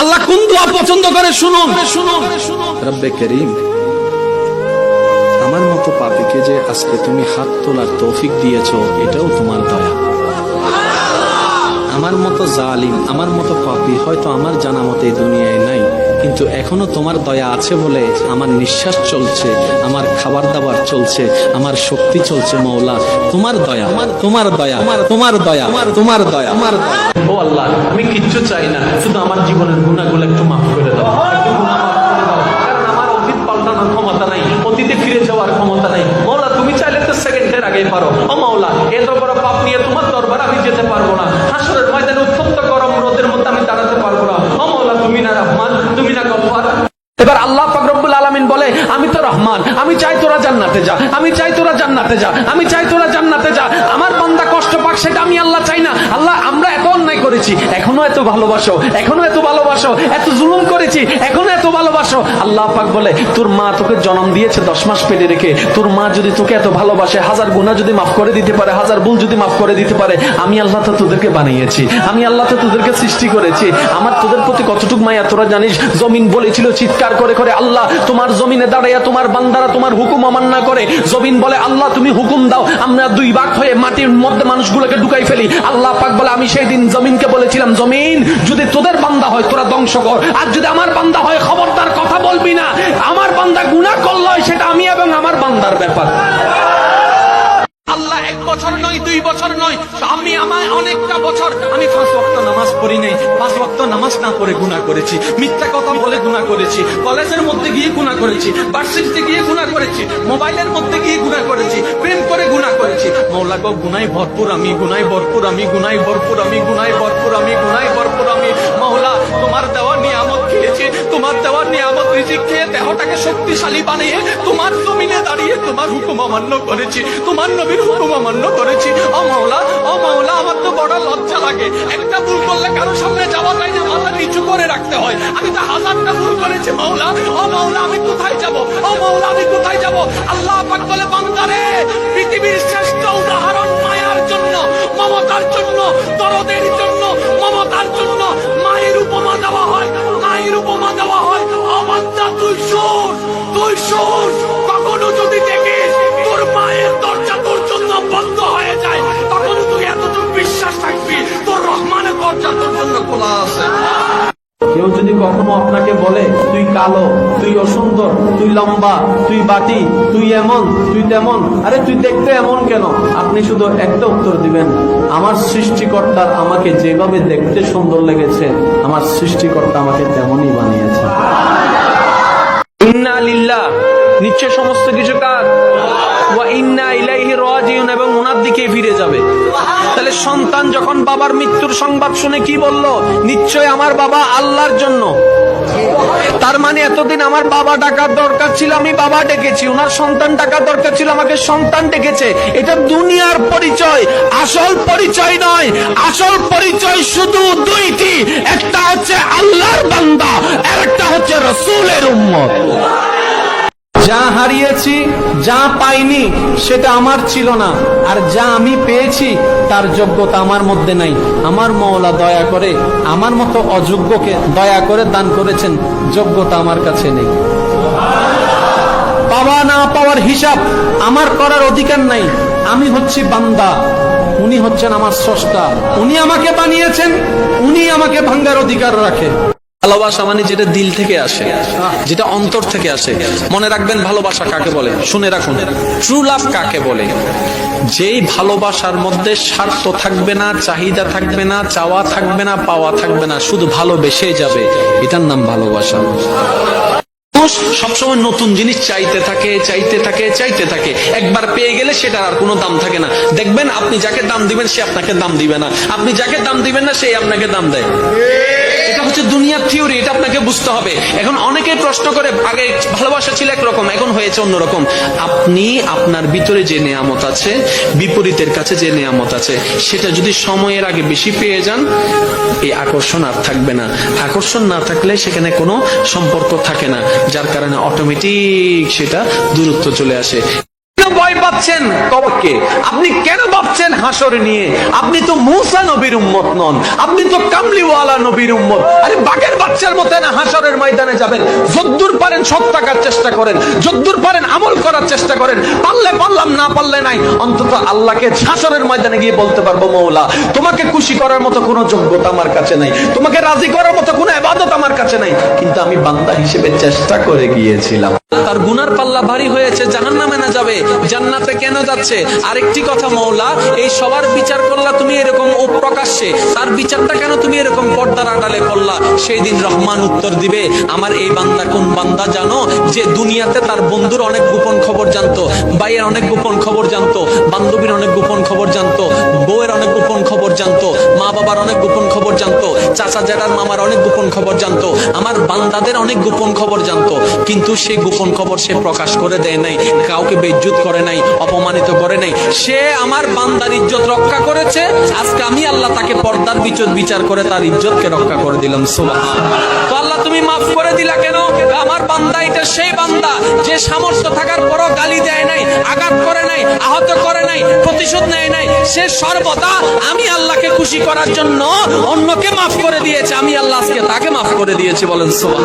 আল্লাহ কোন দোয়া পছন্দ করে, শুনুন। রব্বে করিম, আমার মতো পাপিকে যে আজকে তুমি হাত তোলার তৌফিক দিয়েছ, এটাও তোমার দয়া। আমার মতো জালিম, আমার মতো পাপি হয়তো আমার জানা মতে দুনিয়ায় নাই। কিন্তু এখনও তোমার দয়া আছে বলে আমার নিঃশ্বাস চলছে, আমার খাবার দাবার চলছে, আমার শক্তি চলছে মৌলা তোমার দয়া তোমার দয়া তোমার দয়া তোমার দয়া। আমার ও আল্লাহ, আমি কিচ্ছু চাই না, শুধু আমার জীবনের গুণাগুলো একটু মাফ করে দাও। আমার ক্ষমতা নাই, অতীতে ফিরে যাওয়ার ক্ষমতা নাই। মৌলা তুমি চাইলে তো সেকেন্ডের আগে পারো। ও মৌলা এত বড় পাপ নিয়ে তোমার দরবার আমি যেতে পারব না হাসরের ময়দানে অত্যন্ত গরম রোদের মধ্যে আমি দাঁড়াতে পারব না ও মৌলা তুমি না রহমান তুমি না গফফার এবার আল্লাহ পাক রব্বুল আলামিন বলে আমি তো রহমান আমি চাই তোরা জান্নাতে যা আমি চাই তোরা জান্নাতে যা। আমি চাই তোরা জান্নাতে যা। আমার বান্দা কষ্ট পাক, সেটা আমি আল্লাহ চাই না। আল্লাহ, আমরা করেছি। এখনও এত ভালোবাসো, এখনও এত ভালোবাসো, এত জুলুম করেছি, এখনও এত ভালোবাসো। আল্লাহ পাক বলে, তোর মা তোকে জন্ম দিয়েছে দশ মাস পেটে রেখে। তোর মা যদি তোকে এত ভালোবাসে, হাজার গুণা যদি মাফ করে দিতে পারে, হাজার ভুল যদি মাফ করে দিতে পারে, আমি আল্লাহ তো তোদেরকে বানিয়েছি, আমি আল্লাহ তো তোদেরকে সৃষ্টি করেছি। আমার তোদের প্রতি কতটুক মায়া, তোরা জানিস, জমিন বলেছিল চিৎকার করে করে আল্লাহ তোমার জমিনে দাঁড়াইয়া তোমার বান্দারা তোমার হুকুম অমান্য করে। জমিন বলে, আল্লাহ, তুমি হুকুম দাও, আমরা দুই ভাগ হয়ে মাটির মধ্যে মানুষগুলোকে ঢুকাই ফেলি। আল্লাহ পাক বলে, আমি সেই দিন জমিনকে বলেছিলাম, জমিন যদি তোদের বান্দা হয়, তোরা ধ্বংস কর। আর যদি আমার বান্দা হয়, খবরদার কথা বলবি না। আমার বান্দা গুণা করল, সেটা আমি এবং আমার বান্দার ব্যাপার। পাঁচ নামাজ পাঁচ নামাজ না করেছি। মিথ্যা কথা বলে করেছি। কলেজের মধ্যে গিয়ে করেছি। গিয়ে করেছি। মোবাইলের মধ্যে গিয়ে গুণা করেছি। মৌলা গো গুনাই ভরপুর আমি গুনাই ভরপুর আমি গুনাই ভরপুর আমি গুনাই ভরপুর আমি গুনাই ভরপুর আমি। মৌলা তোমার দেওয়া নিয়ামত খেয়েছি, তোমার দেওয়া নিয়ামত রিজিক খেয়ে দেহটাকে শক্তিশালী বানিয়ে তোমার জমিনে দাঁড়িয়ে তোমার হুকুম অমান্য করেছি, তোমার নবীর হুকুম অমান্য করেছি। ও মাওলা ও মাওলা আমার তো বড় লজ্জা লাগে। একটা ভুল করলে কারও সামনে যাওয়া যায় না। মাথা করে রাখতে হয়। আমি তো হাজারটা ভুল করেছি, মাওলা। ও মাওলা, আমি কোথায় যাব? ও মাওলা, আমি কোথায় যাব? আল্লাহ পাক বলে, বান্দারে, পৃথিবীর শ্রেষ্ঠ উদাহরণ মায়ার জন্য, মমতার জন্য, দরদের জন্য, মমতার জন্য, মায়ের উপমা কখনো আপনাকে বলে, তুই কালো, তুই অসুন্দর, তুই লম্বা, তুই বাটি, তুই এমন, তুই তেমন। আরে, তুই দেখতে এমন কেন? আপনি শুধু একটা উত্তর দিবেন, আমার সৃষ্টিকর্তার আমাকে যেভাবে দেখতে সুন্দর লেগেছে, আমার সৃষ্টিকর্তা আমাকে তেমনই বানিয়েছে। ইন্না লিল্লাহ। নিশ্চয় সমস্ত কিছু কার এবং ওনার দিকে ফিরে যাবে। তাহলে সন্তান যখন বাবার মৃত্যুর সংবাদ শুনে কি বলল? নিশ্চয় আমার বাবা আল্লাহর জন্য। তার মানে এতদিন আমার বাবা ডাকার দরকার ছিল, আমি বাবা ডেকেছি। ওনার সন্তান ডাকার দরকার ছিল, আমাকে সন্তান ডেকেছে। এটা দুনিয়ার পরিচয়, আসল পরিচয় নয়। আসল পরিচয় শুধু দুইটি, একটা হচ্ছে আল্লাহর বান্দা, আর একটা হচ্ছে রসুলের উম্মত। যা হারিয়েছি, যা পাইনি, সেটা আমার ছিল না। আর যা আমি পেয়েছি, তার যোগ্যতা আমার মধ্যে নাই। আমার মওলা দয়া করে, আমার মতো অযোগ্যকে দয়া করে দান করেছেন। যোগ্যতা আমার কাছে নেই। পাওয়া না পাওয়ার হিসাব আমার করার অধিকার নাই। আমি হচ্ছি বান্দা। উনি হচ্ছেন আমার স্রষ্টা। উনি আমাকে বানিয়েছেন, উনি আমাকে ভাঙ্গার অধিকার রাখে। ভালোবাসা মানে যেটা দিল থেকে আসে, যেটা অন্তর থেকে আসে। মনে রাখবেন ভালোবাসা কাকে বলে? শুনে রাখুন। ট্রু লাভ কাকে বলে? যেই ভালোবাসার মধ্যে স্বার্থ থাকবে না, চাহিদা থাকবে না, চাওয়া থাকবে না, পাওয়া থাকবে না, শুধু ভালোবেসে যাবে। এটার নাম ভালোবাসা। মানুষ সবসময় নতুন জিনিস চাইতে থাকে চাইতে থাকে চাইতে থাকে। একবার পেয়ে গেলে সেটা আর কোনো দাম থাকে না। দেখবেন আপনি যাকে দাম দিবেন, সে আপনাকে দাম দিবে না। আপনি যাকে দাম দিবেন না, সে আপনাকে দাম দেয়। এটা হচ্ছে দুনিয়ার থিওরি, এটা আপনাকে বুঝতে হবে। এখন অনেকে প্রশ্ন করে, আগে ভালোবাসা ছিল একরকম, এখন হয়েছে অন্যরকম। আপনি আপনার ভিতরে যে নেয়ামত আছে, বিপরীতের কাছে যে নেয়ামত আছে, সেটা যদি সময়ের আগে বেশি পেয়ে যান, এই আকর্ষণ আর থাকবে না। আকর্ষণ না থাকলে সেখানে কোনো সম্পর্ক থাকে না, যার কারণে অটোমেটিক সেটা দূরত্ব চলে আসে। ভয় পাচ্ছেন? কবরকে আপনি কেন ভাবছেন হাসর নিয়ে। আপনি তো মুসা নবীর উম্মত নন, আপনি তো কামলিওয়ালা নবীর উম্মত। আরে বাঘের বাচ্চার মতে না হাসরের ময়দানে যাবেন? যদ্দূর পারেন সৎ থাকার চেষ্টা করেন, যদ্দূর পারেন আমল করার চেষ্টা করেন, পারলে পারলাম, না পারলে নাই। অন্তত আল্লাহকে হাসরের ময়দানে গিয়ে বলতে পারব, মৌলা, তোমাকে খুশি করার মতো কোনো যোগ্যতা আমার কাছে নাই, তোমাকে রাজি করার মতো কোনো এবাদত আমার কাছে নাই। কিন্তু আমি বান্দা হিসেবে চেষ্টা করে গিয়েছিলাম। তার গুনার পাল্লা ভারী হয়েছে জাহান নামে না যাবে, জান্নাতে কেন যাচ্ছে? আরেকটি কথা, মৌলা এই সবার বিচার করলা তুমি এরকম ও প্রকাশ্যে তার বিচারটা কেন তুমি এরকম পর্দার আড়ালে করলা? সেই দিন রহমান উত্তর দিবে, আমার এই বান্দা কোন বান্দা জানো যে দুনিয়াতে তার বন্ধুর অনেক গোপন খবর জানতো, ভাইয়ের অনেক গোপন খবর জানতো, বান্ধবীর অনেক গোপন খবর জানতো, বউয়ের অনেক গোপন খবর জানতো মা বাবার অনেক গোপন খবর জানতো, চাচা জেঠার মামার অনেক গোপন খবর জানতো, আমার বান্দাদের অনেক গোপন খবর জানতো, কিন্তু সেই গোপন খবর সে প্রকাশ করে দেয় নাই, কাউকে বেজ্জুত করে নাই, অপমানিত করে নাই। সে আমার বান্দার ইজ্জত রক্ষা করেছে। আজকে আমি আল্লাহ তাকে পর্দার বিচত বিচার করে তার ইজ্জতকে রক্ষা করে দিলাম। সুবাহ তো আল্লাহ তুমি মাফ করে দিলা কেন? আমার বান্দা এটা সেই বান্দা যে সামর্থ্য থাকার পরও গালি দেয় নাই, আঘাত করে নাই, আহত করে নাই, প্রতিশোধ নেয় নাই। সে সর্বদা আমি আল্লাহকে খুশি করার জন্য অন্যকে মাফ করে দিয়েছে। আমি আল্লাহ আজকে তাকে মাফ করে দিয়েছি বলেন সুবাহ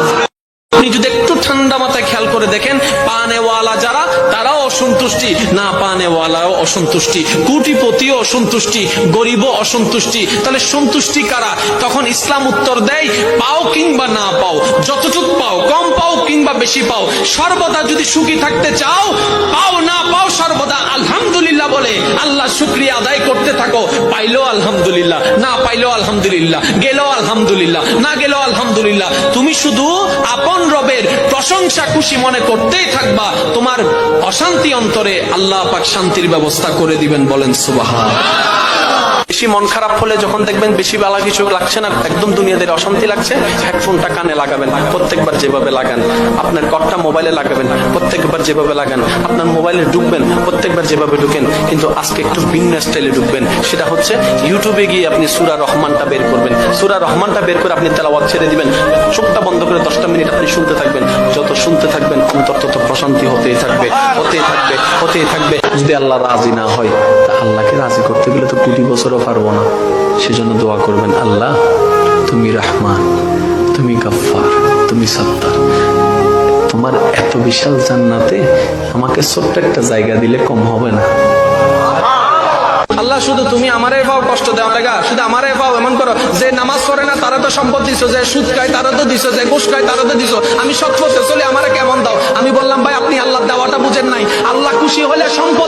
আপনি যদি একটু ঠান্ডা মাথায় খেয়াল করে দেখেন, পানেওয়ালা যারা, তারাও অসন্তুষ্টি। না, পানেওয়ালাও অসন্তুষ্টি। কুটিপতিও অসন্তুষ্টি, গরিবও অসন্তুষ্টি। তাহলে সন্তুষ্টি কারা? তখন ইসলাম উত্তর দেয়, পাও কিংবা না পাও। যতটুক পাও, কম পাও কিংবা বেশি পাও। সর্বদা যদি সুখী থাকতে চাও, পাও না পাও সর্বদা আলহামদুলিল্লাহ বলে। আল্লাহ শুক্রিয়া আদায় করতে থাকো পাইলো আলহামদুলিল্লাহ, না পাইলো আলহামদুলিল্লাহ গেল আলহামদুলিল্লাহ, না গেল আলহামদুলিল্লাহ। তুমি শুধু আপন রবের প্রশংসা খুশি মনে করতেই থাকবা, তোমার অশান্তি অন্তরে আল্লাহ পাক শান্তির ব্যবস্থা করে দিবেন বলেন সুবাহ বেশি মন খারাপ হলে যখন দেখবেন বেশি বেলা কিছু লাগছে না, একদম দুনিয়াদের অশান্তি লাগছে, হেডফোনটা কানে লাগাবেন, প্রত্যেকবার যেভাবে লাগান। আপনার কটটা মোবাইলে লাগাবেন, প্রত্যেকবার যেভাবে লাগান। আপনার মোবাইলে ঢুকবেন, প্রত্যেকবার যেভাবে ঢুকেন, কিন্তু আজকে একটু ভিন্ন স্টাইলে ঢুকবেন। সেটা হচ্ছে ইউটিউবে গিয়ে আপনি সুরা রহমানটা বের করবেন। সুরা রহমানটা বের করে আপনি তেলাওয়াত ছেড়ে দিবেন। চোখটা বন্ধ করে দশটা মিনিট আপনি শুনতে থাকবেন। যত শুনতে থাকবেন, অন্তর তত প্রশান্তি হতেই থাকবে হতেই থাকবে হতেই থাকবে। যদি আল্লাহ রাজি না হয়, তা আল্লাহকে রাজি করতে গেলে তো কোটি বছরও পারব না। সেজন্য দোয়া করবেন, আল্লাহ, তুমি রহমান, তুমি গফফার, তুমি সত্তার। তোমার এত বিশাল জান্নাতে আমাকে ছোট্ট একটা জায়গা দিলে কম হবে না। আল্লাহ, শুধু তুমি কষ্ট দেওয়া লাগা। শুধু এমন করো, যে নামাজ পড়ে না, তারা তো সম্পদ দিছো, যে সুদ খায়, তারা তো দিছো, যে ঘুষ খায়, তারা তো দিছো। আমি সৎ চলে, আমারে কেমন দাও? আমি বললাম, ভাই, আপনি আল্লাহ দেওয়াটা বুঝেন নাই। আল্লাহ খুশি হলে সম্পদ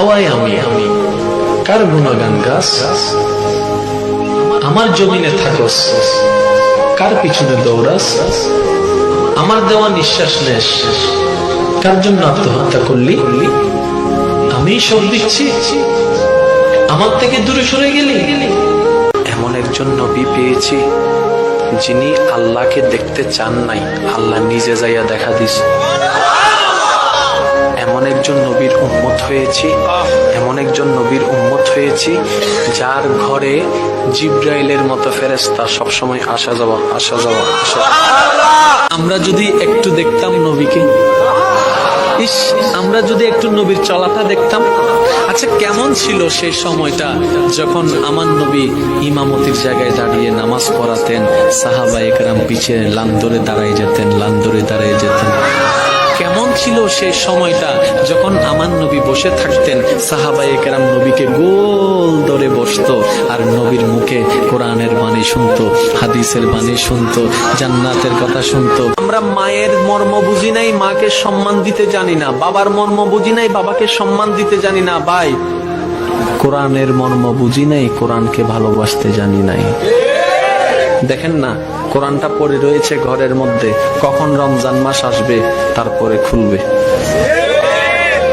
খাওয়াই আমি আমি। কার গুণগান গাছ আমার জমিনে থাকস। কার পিছনে দৌড়াস? আমার দেওয়া নিঃশ্বাস নেস। কার জন্য আত্মহত্যা করলি? আমি সব দিচ্ছি। আমার থেকে দূরে সরে গেলি? এমন একজন নবী পেয়েছি, যিনি আল্লাহকে দেখতে চান নাই। আল্লাহ নিজে যাইয়া দেখা দিস এমন একজন নবীর উম্মত হয়েছি, এমন একজন নবীর উম্মত হয়েছি যার ঘরে জিব্রাইলের মতো ফেরেস্তা সবসময় আসা যাওয়া আসা যাওয়া, আসা আমরা যদি একটু দেখতাম নবীকে, ইস, আমরা যদি একটু নবীর চলাটা দেখতাম। আচ্ছা কেমন ছিল সেই সময়টা যখন আমার নবী ইমামতির জায়গায় দাঁড়িয়ে নামাজ পড়াতেন সাহাবা একরাম পিছে লান্দরে দাঁড়াই যেতেন, লান্দরে দাঁড়াই যেতেন? কেমন ছিল সেই সময়টা? যখন আমার নবী বসে থাকতেন সাহাবাই কেরাম নবীকে গোল ধরে বসতো আর নবীর মুখে কোরআনের বাণী শুনতো, হাদিসের বাণী শুনতো, জান্নাতের কথা শুনতো। আমরা মায়ের মর্ম বুঝি নাই, মাকে সম্মান দিতে জানি না। বাবার মর্ম বুঝি নাই, বাবাকে সম্মান দিতে জানি না, ভাই। কোরআনের মর্ম বুঝি নাই, কোরআনকে ভালোবাসতে জানি নাই। দেখেন না কোরআনটা পড়ে রয়েছে ঘরের মধ্যে। কখন রমজান মাস আসবে, তারপরে খুলবে।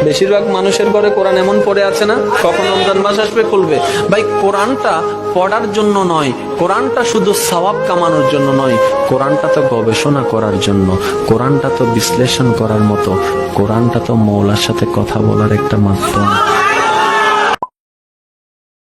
বেশিরভাগ মানুষের ঘরে কোরআন এমন পড়ে আছে না, কখন রমজান মাস আসবে, খুলবে। ভাই, কোরআনটা পড়ার জন্য নয়, কোরআনটা শুধু সওয়াব কামানোর জন্য নয়, কোরআনটা তো গবেষণা করার জন্য, কোরআনটা তো বিশ্লেষণ করার মতো, কোরআনটা তো মৌলার সাথে কথা বলার একটা মাধ্যম।